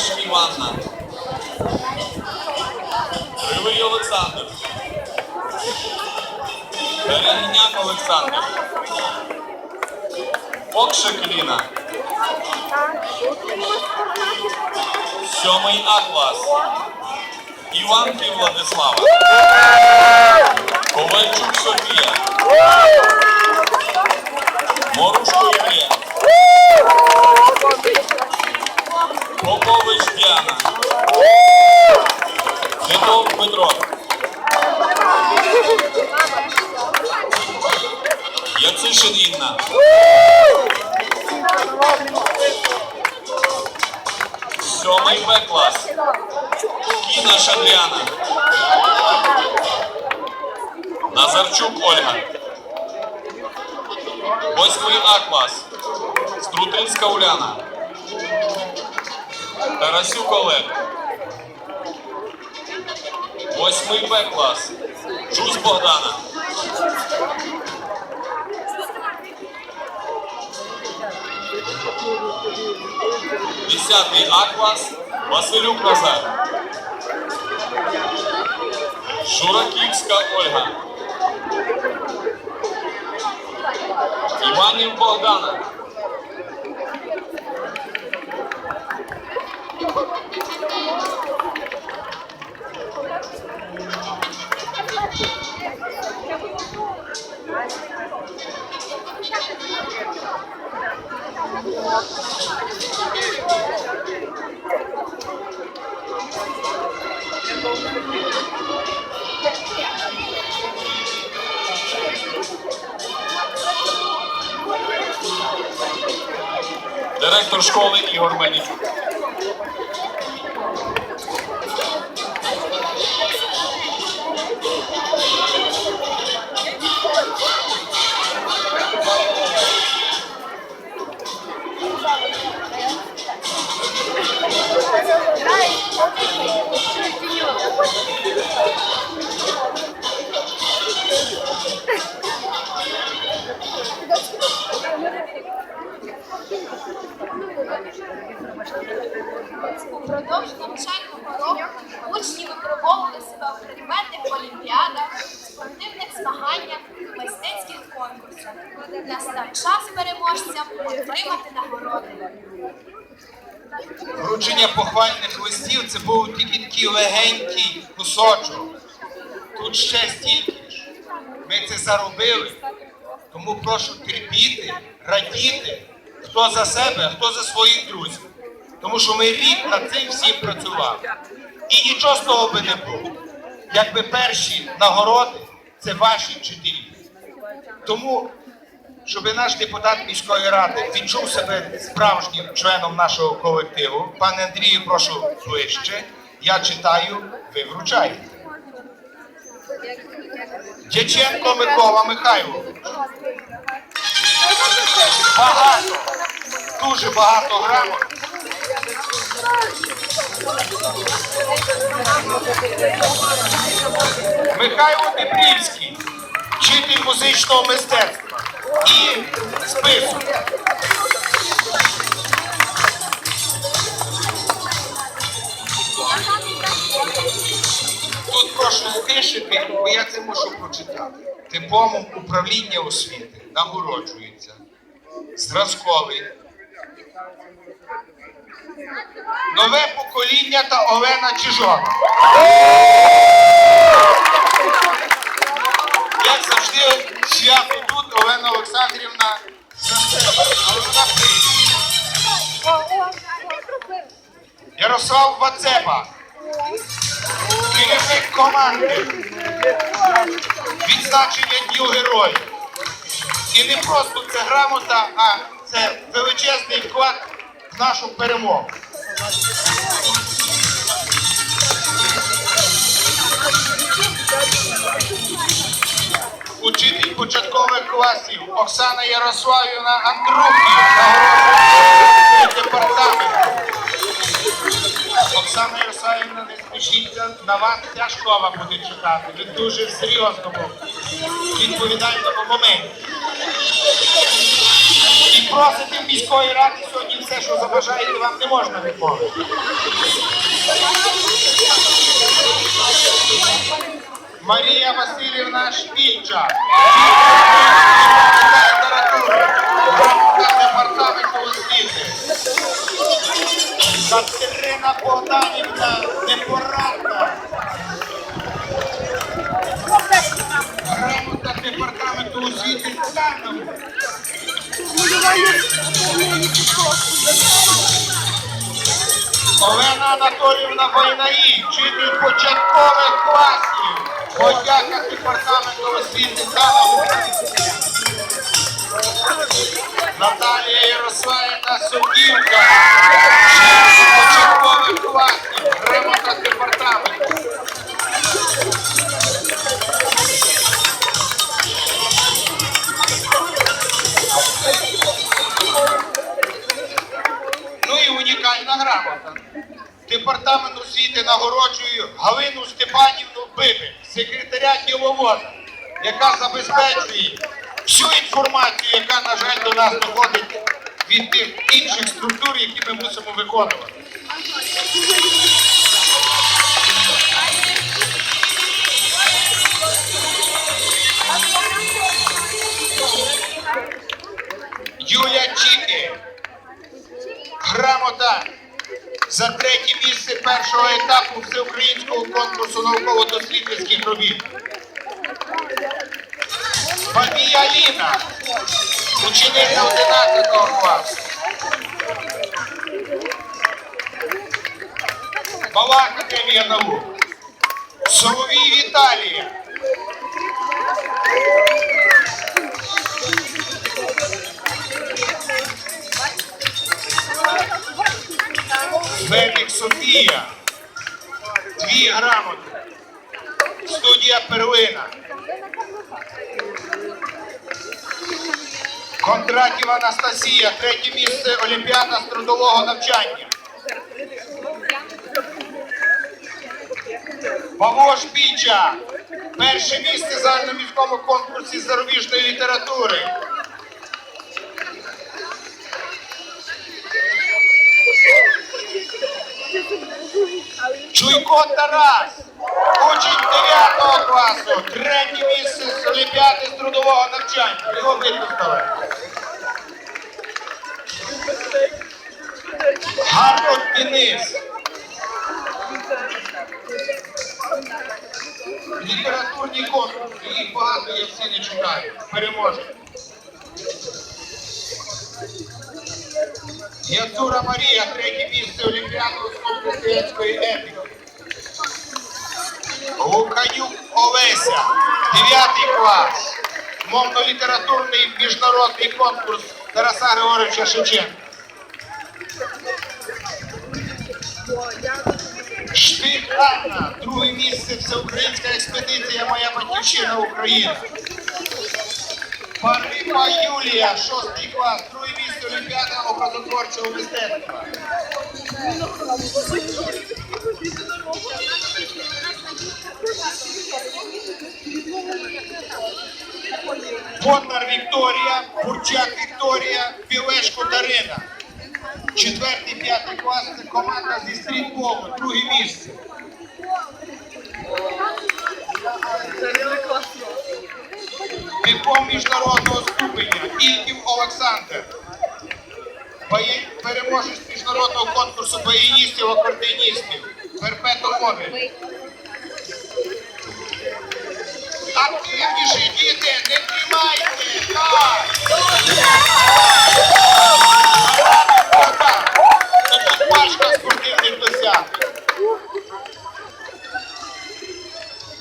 Кураш Іванна. Кривий Олександр. Перегняк Олександр. Окшик Ліна. Сьомий А клас. Іванків Владислава. Ковальчук Софія. Морушко Ілля. Попович Діана. Титов Петро. Яцишин Інна. Сьомий Б клас. Кіна Шадріана. Назарчук Ольга. Восьмий А клас. Струтинська Уляна. Тарасюк Олег. Восьмий Б клас. Чус Богдана. Десятий А клас. Василюк Назар. Шураківська Ольга. Іванів Богдана. Директор школи Ігор Мельничук. Настав час переможцям отримати нагороди. Вручення похвальних листів це був тільки такий легенький кусочок. Тут ще стільки ж. Ми це заробили. Тому прошу терпіти, радіти, хто за себе, хто за своїх друзів. Тому що ми рік над цим всім працювали. І нічого з того би не було. Якби перші нагороди це ваші вчителі. Тому щоб наш депутат міської ради відчув себе справжнім членом нашого колективу. Пане Андрію, прошу ближче. Я читаю, ви вручаєте. Дяченко Микола Михайлович. Багато, дуже багато грамот. Михайло Дебрівський, вчитель музичного мистецтва. І список. Тут прошу стишити, бо я це можу прочитати. Дипломом управління освіти нагороджується зразковий. Нове покоління та Олена Чижона. Ярослав Вацепа. Керівник команди. Відзначення Дню Героїв. І не просто це грамота, а це величезний вклад в нашу перемогу. Учитель початкових класів Оксана Ярославівна Андрухів, нагороджена департаменту. Оксана Ярославівна, не спішіться, на вас ця школа буде читати. Ви дуже в серйозному, відповідальному моменті. І просите в міської ради сьогодні все, що забажаєте, вам не можна відмовити. Марія Васильівна Шпільча. Департаменту освіти. Катерина Богданівна Непорадна. Грамота департаменту освіти Станом. Олена Анатоліївна Войнаї, вчитель початкових класів, подяка департаменту освіти Станом. Наталія Ярославівна Судівка, початкових департаменту. Ну і унікальна грамота. Департамент освіти нагороджує Галину Степанівну Бибель, секретаря діловода, яка забезпечує всю інформацію, яка, на жаль, до нас доходить від тих інших структур, які ми мусимо виконувати. Юля Чіки, грамота за третє місце першого етапу всеукраїнського конкурсу науково-дослідницьких робіт. Бабія Ліна, учениця 11 наук. Соловій Віталія. Медик Софія. Дві грамоти. Студія Перлина. Кондратів Анастасія, третє місце Олімпіада з трудового навчання. Павло Шпіча, перше місце в загальноміському конкурсі зарубіжної літератури. Чуйко Тарас, учень 9 класу, третє місце з Олімпіади з трудового навчання. Його випустили. Гарнот Денис. Літературні конкурси, їх багато, я всі не читаю. Переможе. Яцура Марія, третє місце Олімпіаду з християнської етики. Луканюк Олеся, 9 клас. Мовно-літературний міжнародний конкурс Тараса Григоровича Шевченка. Штик Анна, друге місце всеукраїнська експедиція Моя батьківщина Україна. Парипа Юлія, шостий клас, друге місце Олімпіада образотворчого мистецтва. Бондар Вікторія, Бурчак Вікторія, Білешко Дарина. Четвертий, п'ятий клас це команда зі стрітболу, друге місце. Диплом міжнародного ступеня Ільків Олександр. Переможець міжнародного конкурсу баяністів акордеоністів Перпету Мобіль. Активніші діти, не тримайте! Так!